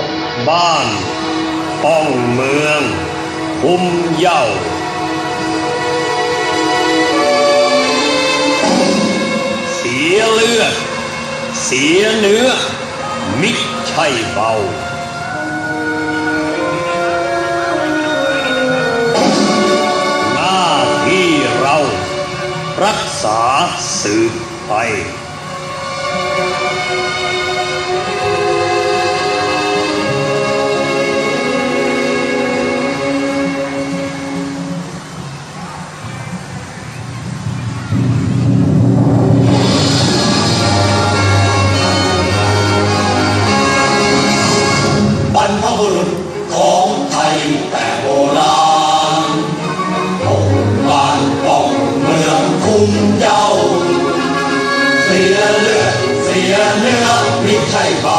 กบ้าน ป้องเมือง คุ้มเย่าเสียเลือด เสียเนื้อ มิใช่เบาหน้าที่เรา รักษาสืบไป Thank you. เนื้อไม่ใช่เบา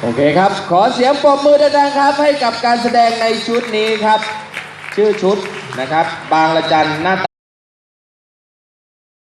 โอเคครับ ขอเสียงปรบมือดังๆครับ ให้กับการแสดงในชุดนี้ครับ ชื่อชุดนะครับ บางละจันหน้า